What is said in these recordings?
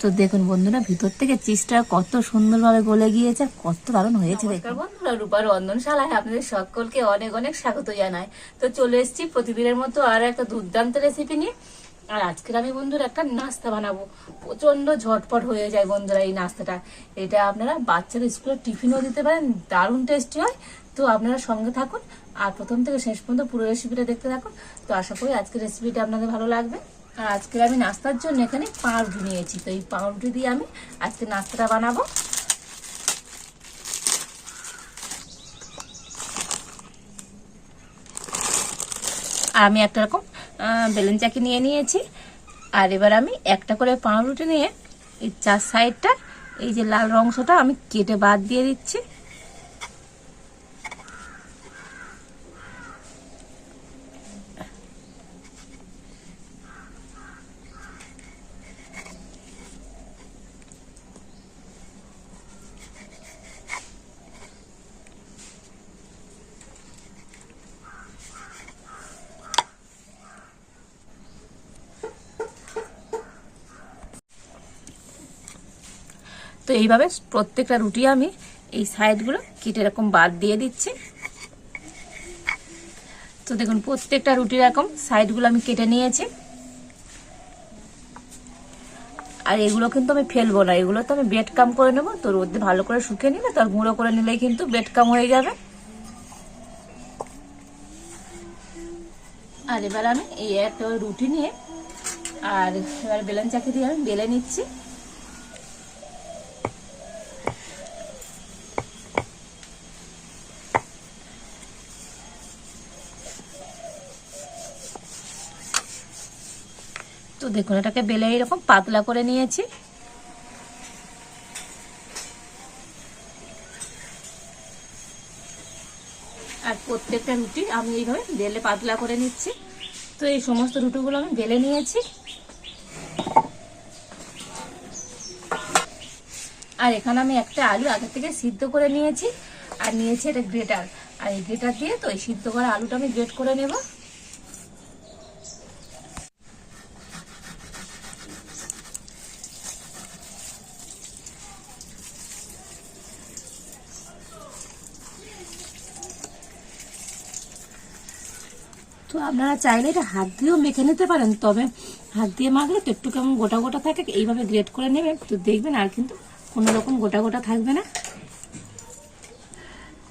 তো দেখুন বন্ধুরা ভিতর থেকে চিজটা কত সুন্দরভাবে গলে গিয়েছে আর কত দারুণ হয়েছে বন্ধুরা রূপার রন্ধনশালায় আপনাদের সকলকে অনেক অনেক স্বাগত জানাই। তো চলে এসেছি প্রতিদিনের মতো আর একটা দুর্দান্ত রেসিপি নিয়ে। আর আজকের আমি বন্ধুরা একটা নাস্তা বানাবো। প্রচণ্ড ঝটপট হয়ে যায় বন্ধুরা এই নাস্তাটা। এটা আপনারা বাচ্চাদের স্কুলে টিফিনও দিতে পারেন দারুণ টেস্টি হয়। তো আপনারা সঙ্গে থাকুন আর প্রথম থেকে শেষ পর্যন্ত পুরো রেসিপিটা দেখতে থাকুন। তো আশা করি আজকের রেসিপিটা আপনাদের ভালো লাগবে। আর আজকের আমি নাস্তার জন্য এখানে পাউরুটি নিয়েছি। তো এই পাউরুটি দিয়ে আমি আজকে নাস্তাটা বানাবো। আর আমি একটা রকম বেলুন চাকি নিয়ে নিয়েছি। আর এবার আমি একটা করে পাউরুটি নিয়ে এই চার সাইডটা, এই যে লাল অংশটা আমি কেটে বাদ দিয়ে দিচ্ছি। তো এইভাবে প্রত্যেকটা রুটি আমি এই সাইডগুলো কেটে এরকম বাদ দিয়ে দিচ্ছি। তো দেখুন, প্রত্যেকটা রুটি এরকম সাইডগুলো আমি কেটে নিয়েছি। আর এগুলো কিন্তু আমি ফেলব না, এগুলো তো আমি বেড কাম করে নেব তো রোদে ভালো করে শুকিয়ে নিলে তার গুঁড়ো করে নিলেই কিন্তু বেড কাম হয়ে যাবে। আর এবার আমি এই একটা রুটি নিয়ে, আর এবার বেলন চাকি দিয়ে আমি বেলে নিচ্ছি। দেখুন, এটাকে বেলে এরকম পাতলা করে নিয়েছি। আর প্রত্যেকটা রুটি আমি এইভাবে বেলে পাতলা করে নিচ্ছি। তো এই সমস্ত রুটিগুলো আমি বেলে নিয়েছি। আর এখানে আমি একটা আলু আগে থেকে সিদ্ধ করে নিয়েছি। আর নিয়েছি এটা গ্রেটার। আর এই গ্রেটার দিয়ে তো এই সিদ্ধ করা আলুটা আমি গ্রেট করে নেব। তো আপনারা চাইলে এটা হাত দিয়েও মেখে নিতে পারেন, তবে হাত দিয়ে মাখলে তো একটু কেমন গোটা গোটা থাকে, এইভাবে গ্রেট করে নেবেন। তো দেখবেন আর কিন্তু কোনো রকম গোটা গোটা থাকবে না।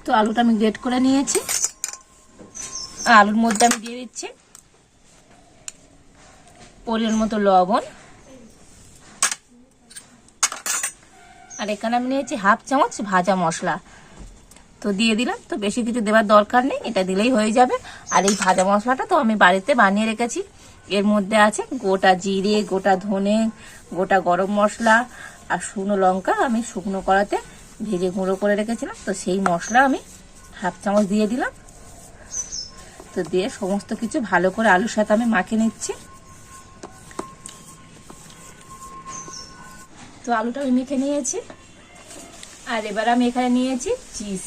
তো আলুটা আমি গ্রেট করে নিয়েছি। আলুর মধ্যে আমি দিয়ে দিচ্ছি পরিমাণ মতো লবণ। আর এখানে আমি নিয়েছি হাফ চামচ ভাজা মশলা। তো দিয়ে দিলাম। তো বেশি কিছু দেওয়ার দরকার নেই, এটা দিলেই হয়ে যাবে। আর এই ভাজা মশলাটা তো আমি বাড়িতে বানিয়ে রেখেছি। এর মধ্যে আছে গোটা জিরে, গোটা ধনে, গোটা গরম মশলা আর শুকনো লঙ্কা আমি শুকনো করাতে ভেজে গুঁড়ো করে রেখেছিলাম। তো সেই মশলা আমি হাফ চামচ দিয়ে দিলাম। তো দিয়ে সমস্ত কিছু ভালো করে আলুর সাথে আমি মাখে নিচ্ছি। তো আলুটা আমি মেখে নিয়েছি। আর এবার আমি এখানে নিয়েছি চিজ।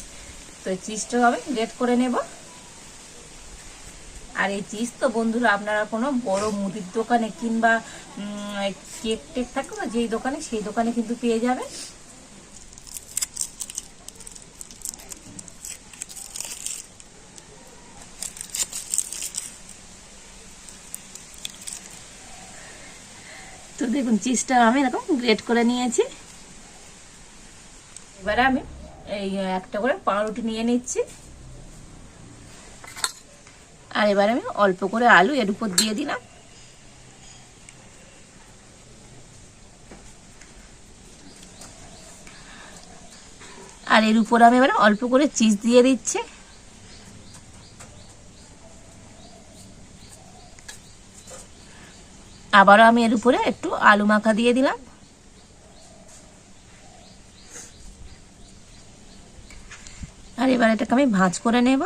তো এই চিজটা আমি গ্রেট করে নেব। আর এই চিজ তো বন্ধুরা, আপনারা কোনো বড় মুদির দোকানে কিংবা কেক টেক থাকে না, যেই দোকানে, সেই দোকানে কিন্তু পেয়ে যাবে তো দেখুন চিজটা আমি এরকম গ্রেট করে নিয়েছি। এবারে আমি এই একটা করে পাউরুটি নিয়ে নিচ্ছি। আর এবার আমি অল্প করে আলু এর উপর দিয়ে দিলাম। আর এর উপর আমি এবার অল্প করে চিজ দিয়ে দিচ্ছি। আবারও আমি এর উপরে একটু আলু মাখা দিয়ে দিলাম। এবার এটাকে আমি ভাঁজ করে নেব।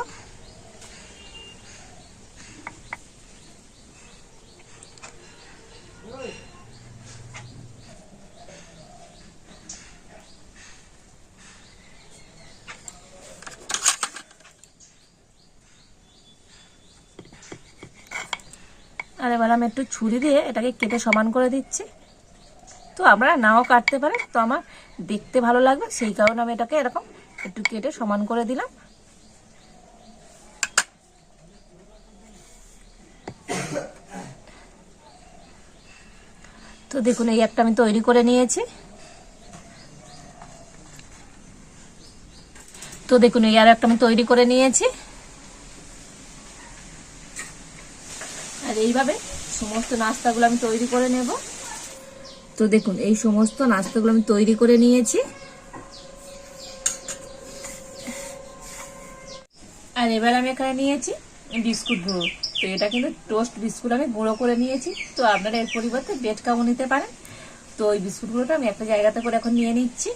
আর এবার আমি একটু ছুরি দিয়ে এটাকে কেটে সমান করে দিচ্ছি। তো আপনারা নাও কাটতে পারেন, তো আমার দেখতে ভালো লাগবে, সেই কারণে আমি এটাকে এরকম একটু কেটে সমান করে দিলাম। তো দেখুন, এই একটা আমি তৈরি করে নিয়েছি। তো দেখুন, এই আর একটা আমি তৈরি করে নিয়েছি। আর এইভাবে সমস্ত নাস্তাগুলো আমি তৈরি করে নেব। তো দেখুন, এই সমস্ত নাস্তাগুলো আমি তৈরি করে নিয়েছি। আর এবার আমি এখানে নিয়েছি বিস্কুট গুঁড়ো। তো এটা কিন্তু টোস্ট বিস্কুট আমি গুঁড়ো করে নিয়েছি। তো আপনারা এর পরিবর্তে বেড কামও নিতে পারেন। তো ওই বিস্কুট গুঁড়োটা আমি একটা জায়গাতে করে এখন নিয়ে নিচ্ছি।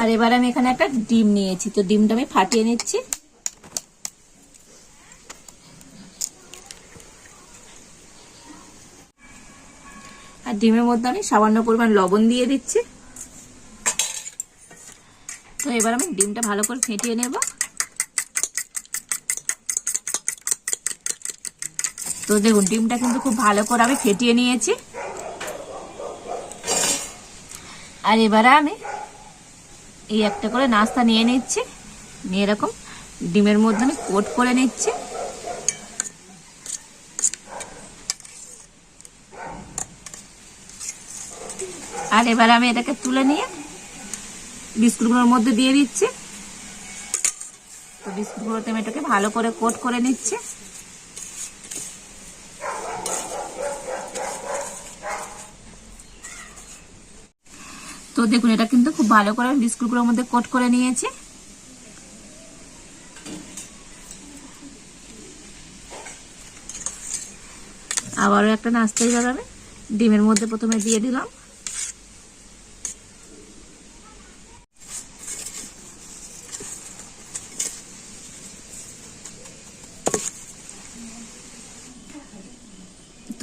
আর এবার আমি এখানে একটা ডিম নিয়েছি। তো ডিমটা আমি ফাটিয়ে নিচ্ছি। আর ডিমের মধ্যে আমি সামান্য পরিমাণ লবণ দিয়ে দিচ্ছি। তো এবার আমি ডিমটা ভালো করে ফেটিয়ে নেব। তো দেখুন, ডিমটা কিন্তু খুব ভালো করে আমি ফেটিয়ে নিয়েছি। আর এবারে আমি এই একটা করে নাস্তা নিয়ে নিচ্ছি। নিয়ে এরকম ডিমের মধ্যে আমি কোট করে নিচ্ছি। আর এবার আমি এটাকে তুলে নিয়ে বিস্কুটগুলোর মধ্যে দিয়ে দিচ্ছি। তো বিস্কুটগুলোতে আমি এটাকে ভালো করে কোট করে নিচ্ছি। তো দেখুন, এটা কিন্তু খুব ভালো করে বিস্কুটগুলোর মধ্যে কোট করে নিয়েছি। আবারও একটা নাস্তাই বানাবে। ডিমের মধ্যে প্রথমে দিয়ে দিলাম।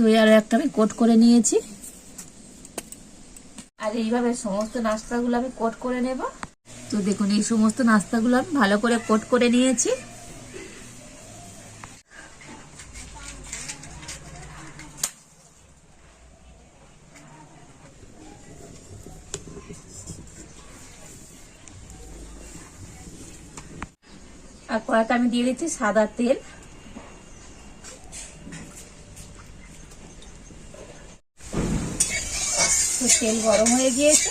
তো আরও একটা আমি কোট করে নিয়েছি। আর এইভাবে সমস্ত নাস্তাগুলো আমি কোট করে নেব। তো দেখুন, এই সমস্ত নাস্তাগুলো আমি ভালো করে কোট করে নিয়েছি। আর কড়াতে আমি দিয়ে দিচ্ছি সাদা তেল। তো তেল গরম হয়ে গিয়েছে।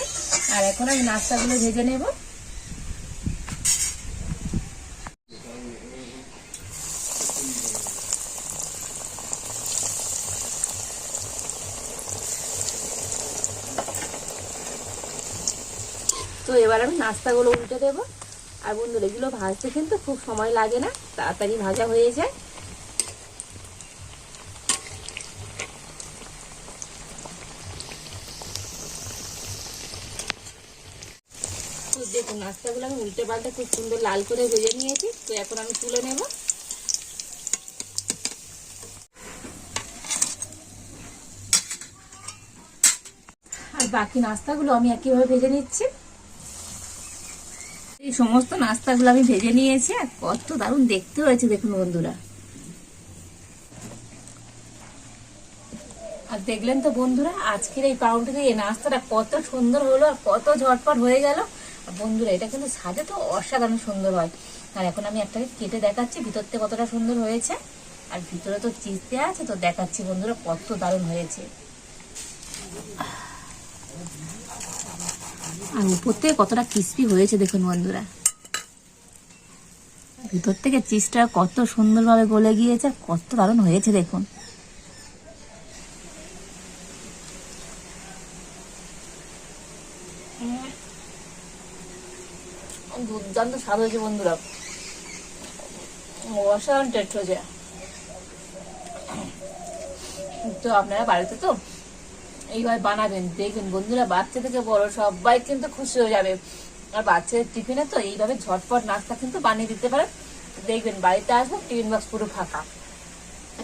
আর এখন আমি নাস্তাগুলো ভেজে নেব। তো এবার আমি নাস্তাগুলো উল্টে দেবো। আর বন্ধুরা, এগুলো ভাজতে কিন্তু খুব সময় লাগে না। তাড়াতাড়ি ভাজা হয়ে যায় তো নাস্তাগুলো আমি উল্টে পাল্টে খুব সুন্দর লাল করে ভেজে নিয়েছি। তো এখন আমি তুলে নেব। আর বাকি নাস্তাগুলো আমি একইভাবে ভেজে নিচ্ছি। এই সমস্ত নাস্তাগুলো আমি ভেজে নিয়েছি আর কত দারুণ দেখতে হয়েছে দেখুন বন্ধুরা। আর দেখলেন তো বন্ধুরা, আজকের এই পাউন্ডে এই নাস্তাটা কত সুন্দর হলো আর কত ঝটপট হয়ে গেল। বন্ধুরা, এটা কিন্তু সাজে তো অসাধারণ সুন্দর হয়। আর এখন আমি একটাকে কেটে দেখাচ্ছি, ভিতর থেকে কতটা সুন্দর হয়েছে। আর ভিতরে তো চিজ দেওয়া আছে, তো দেখাচ্ছি বন্ধুরা কত দারুণ হয়েছে। আর উপর থেকে কতটা ক্রিস্পি হয়েছে দেখুন বন্ধুরা। ভিতর থেকে চিজটা কত সুন্দরভাবে গলে গিয়েছে, কত দারুণ হয়েছে দেখুন। দুর্দান্ত স্বাদ হয়েছে বন্ধুরা। অসাধারণ টেস্ট হয়েছে তো আপনারা বাড়িতে তো এইভাবে বানাবেন, দেখবেন বন্ধুরা বাচ্চা থেকে বড় সবাই কিন্তু খুশি হয়ে যাবে। আর বাচ্চাদের টিফিনে তো এইভাবে ঝটপট নাস্তা কিন্তু বানিয়ে দিতে পারেন। দেখবেন বাড়িতে আসব টিফিন বক্স পুরো ফাঁকা।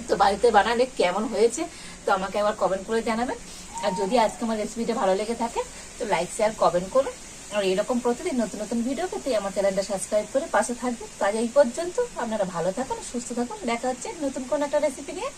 তো বাড়িতে বানালে কেমন হয়েছে, তো আমাকে একবার কমেন্ট করে জানাবেন। আর যদি আজকে আমার রেসিপিটা ভালো লেগে থাকে, তো লাইক শেয়ার কমেন্ট করুন। আর এরকম প্রতিদিন নতুন নতুন ভিডিও পেতে আমার চ্যানেলটা সাবস্ক্রাইব করে পাশে থাকবেন। তাই এই পর্যন্ত। আপনারা ভালো থাকুন, সুস্থ থাকুন। দেখা হচ্ছে নতুন কোন একটা রেসিপি নিয়ে।